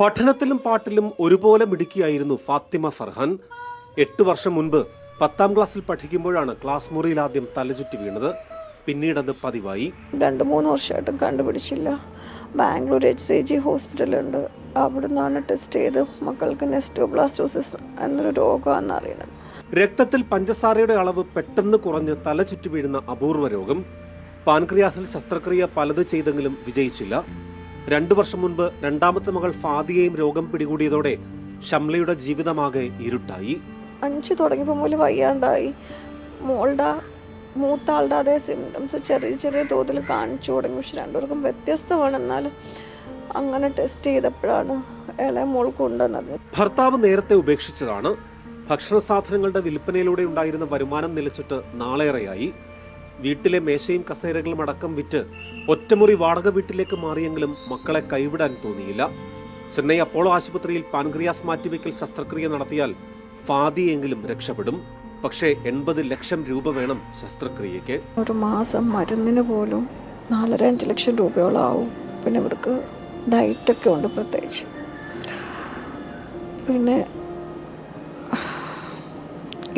പഠനത്തിലും പാട്ടിലും ഒരുപോലെ മിടുക്കിയായിരുന്നു ഫാത്തിമ ഫർഹാൻ. എട്ട് വർഷം മുൻപ് പത്താം ക്ലാസ്സിൽ പഠിക്കുമ്പോഴാണ് ക്ലാസ് മുറിയിൽ ആദ്യം തലചുറ്റി വീണത്. പിന്നീട് അത് പതിവായി. രണ്ട് മൂന്ന് വർഷമായിട്ടും കണ്ടുപിടിച്ചില്ല. ബാംഗ്ലൂർ എച്ച് സി ജി ഹോസ്പിറ്റലുണ്ട്. അവിടെ നിന്നാണ് ടെസ്റ്റ് ചെയ്ത് മക്കൾക്ക് നെസ്റ്റോബ്ലാസ്റ്റോസിസ് എന്നൊരു രോഗമാണെന്ന് അറിയുന്നത്. രക്തത്തിൽ പഞ്ചസാരയുടെ അളവ് പെട്ടെന്ന് കുറഞ്ഞ് തല ചുറ്റി വീഴുന്ന അപൂർവ രോഗം. പാൻക്രിയാസിൽ ശസ്ത്രക്രിയ പലത് ചെയ്തെങ്കിലും വിജയിച്ചില്ല. രണ്ടു വർഷം മുൻപ് രണ്ടാമത്തെ മകൾ ഫാദിയെയും രോഗം പിടികൂടിയതോടെ ഷംലയുടെ ജീവിതമാകെ ഇരുട്ടായി. അഞ്ച് തുടങ്ങിയപ്പോൾ മുതൽ വയ്യാണ്ടായി. മോളുടെ മൂത്ത ആളുടെ അതേ സിംറ്റംസ് ചെറിയ ചെറിയ തോതിൽ കാണിച്ചു തുടങ്ങി. പക്ഷെ രണ്ടുപേർക്കും വ്യത്യസ്തമാണ്. എന്നാൽ അങ്ങനെ ടെസ്റ്റ് ചെയ്തപ്പോഴാണ് ഇളയ മോൾ കൊണ്ടുവന്നത്. ഭർത്താവ് നേരത്തെ ഉപേക്ഷിച്ചതാണ്. ഭക്ഷണ സാധനങ്ങളുടെ വിൽപ്പനയിലൂടെ ഉണ്ടായിരുന്ന വരുമാനം നിലച്ചിട്ട് നാളേറെയായി. വീട്ടിലെ മേശയും കസേരകളും അടക്കം വിറ്റ് ഒറ്റമുറി വാടക വീട്ടിലേക്ക് മാറിയെങ്കിലും മക്കളെ കൈവിടാൻ തോന്നിയില്ല. ചെന്നൈ അപ്പോളോ ആശുപത്രിയിൽ പാൻക്രിയാസ് മാറ്റിവെക്കൽ ശസ്ത്രക്രിയ നടത്തിയാൽ ഫാദിയെങ്കിലും രക്ഷപ്പെടും. പക്ഷേ എൺപത് ലക്ഷം രൂപ വേണം ശസ്ത്രക്രിയക്ക് ഒരു മാസം മരുന്നിന് പോലും നാലര അഞ്ച് ലക്ഷം രൂപയോളം ആവും പിന്നെ ഇവർക്ക് ഡയറ്റൊക്കെ ഉണ്ട് പ്രത്യേകിച്ച്. പിന്നെ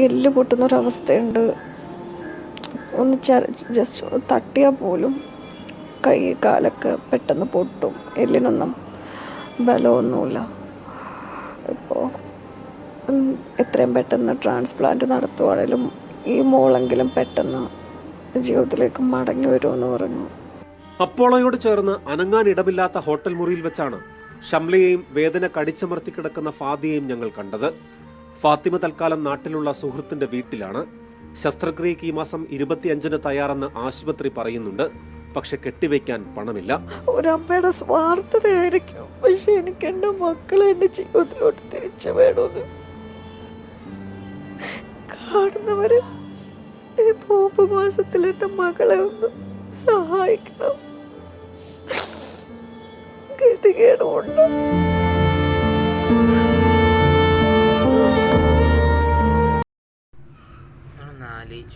എല്ല് പൊട്ടുന്നൊരവസ്ഥയുണ്ട്. ഒന്ന് ജസ്റ്റ് ഒന്ന് തട്ടിയാൽ പോലും കൈ കാലൊക്കെ പെട്ടെന്ന് പൊട്ടും. എല്ലിനൊന്നും ബലമൊന്നുമില്ല. ഇപ്പോൾ എത്രയും പെട്ടെന്ന് ട്രാൻസ്പ്ലാന്റ് നടത്തുവാണേലും ഈ മോളെങ്കിലും പെട്ടെന്ന് ജീവിതത്തിലേക്ക് മടങ്ങി വരുമെന്ന് പറഞ്ഞു. അപ്പോളോയോട് ചേർന്ന് അനങ്ങാൻ ഇടമില്ലാത്ത ഹോട്ടൽ മുറിയിൽ വെച്ചാണ് ഷംലയെയും വേദന കടിച്ചമർത്തി കിടക്കുന്ന ഫാദിയെയും ഞങ്ങൾ കണ്ടത്. ഫാത്തിമ തൽക്കാലം നാട്ടിലുള്ള സുഹൃത്തിന്റെ വീട്ടിലാണ്. ശസ്ത്രക്രിയക്ക് ഈ മാസം ഇരുപത്തിയഞ്ചിന് തയ്യാറെന്ന് ആശുപത്രി പറയുന്നുണ്ട്. പക്ഷെ കെട്ടിവെക്കാൻ പണമില്ല. ഒരമ്മയുടെ സ്വാർത്ഥതയായിരിക്കും. പക്ഷെ എനിക്ക് എന്റെ മക്കളെ എന്റെ ജീവിതത്തിലോട്ട് തിരിച്ചു വേണമെന്ന്. കാണുന്നവര് മാസത്തിൽ എന്റെ മകളെ ഒന്ന് സഹായിക്കണം.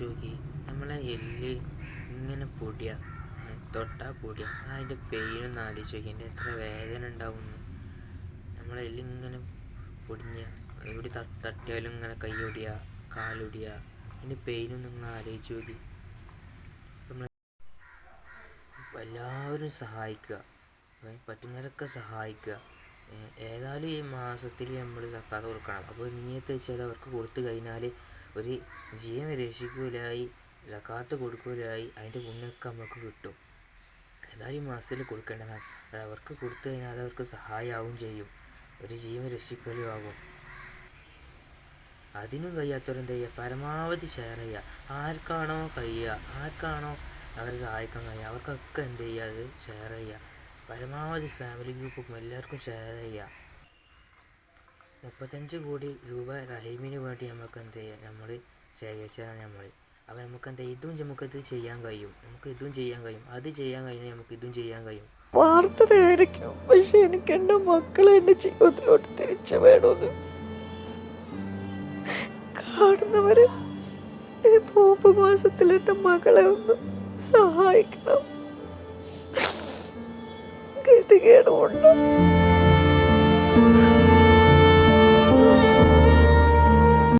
ആലോചിച്ച് നമ്മളെ എല്ല് ഇങ്ങനെ പൊടിയ. തൊട്ടാ പൊടിയ. അതിന്റെ പെയിനൊന്ന് ആലോചിച്ച് എന്റെ എത്ര വേദന ഉണ്ടാവുന്നു. നമ്മളെ എല്ല് ഇങ്ങനെ പൊടിഞ്ഞ എവിടെ തട്ടിയാലും ഇങ്ങനെ കൈയൊടിയ കാലൊടിയ. അതിന്റെ പെയിനൊന്നും നിങ്ങൾ ആലോചിച്ച് നോക്കി. നമ്മൾ എല്ലാവരും സഹായിക്കുക. പറ്റുന്നവരൊക്കെ സഹായിക്കുക. ഏതായാലും ഈ മാസത്തിൽ നമ്മൾ സക്കാത്ത് കൊടുക്കണം. അപ്പോൾ നീയത്ത് വെച്ചാൽ അവർക്ക് കൊടുത്തു കഴിഞ്ഞാൽ ഒരു ജീവൻ രക്ഷിക്കൂലായി സക്കാത്ത് കൊടുക്കൂലായി അതിന്റെ മുന്നൊക്കെ നമുക്ക് കിട്ടും. ഏതായാലും മാസത്തിൽ കൊടുക്കേണ്ടതാണ്. അത് അവർക്ക് കൊടുത്തു കഴിഞ്ഞാൽ അവർക്ക് സഹായമാവും ചെയ്യും. ഒരു ജീവൻ രക്ഷിക്കലും ആകും. അതിനും കഴിയാത്തവരെന്ത് ചെയ്യുക? പരമാവധി ഷെയർ ചെയ്യുക. ആർക്കാണോ കഴിയുക? ആർക്കാണോ അവരെ സഹായിക്കാൻ കഴിയുക? അവർക്കൊക്കെ എന്ത് ചെയ്യുക? അത് ഷെയർ ചെയ്യുക. പരമാവധി ഫാമിലി ഗ്രൂപ്പും എല്ലാവർക്കും ഷെയർ ചെയ്യുക. മുപ്പത്തഞ്ച് കോടി രൂപ റഹീമിന് വേണ്ടി നമുക്ക് എന്ത് ചെയ്യാം? നമ്മൾ ശേഖരിച്ചതാണ് നമ്മൾ അപ്പോൾ നമുക്ക് എന്താ ഇതും നമുക്കത് ചെയ്യാൻ കഴിയും. നമുക്ക് ഇതും ചെയ്യാൻ കഴിയും. അത് ചെയ്യാൻ കഴിഞ്ഞാൽ നമുക്ക് ഇതും ചെയ്യാൻ കഴിയും. വാർത്തതായിരിക്കും പക്ഷെ എനിക്ക് എന്റെ മക്കളെ എന്റെ ജീവിതത്തിലോട്ട് തിരിച്ചു വേണമെന്ന് കാണുന്നവര് നോമ്പ് മാസത്തിൽ എന്റെ മകളെ ഒന്ന് സഹായിക്കണം. ഗതികേടുമുണ്ട്.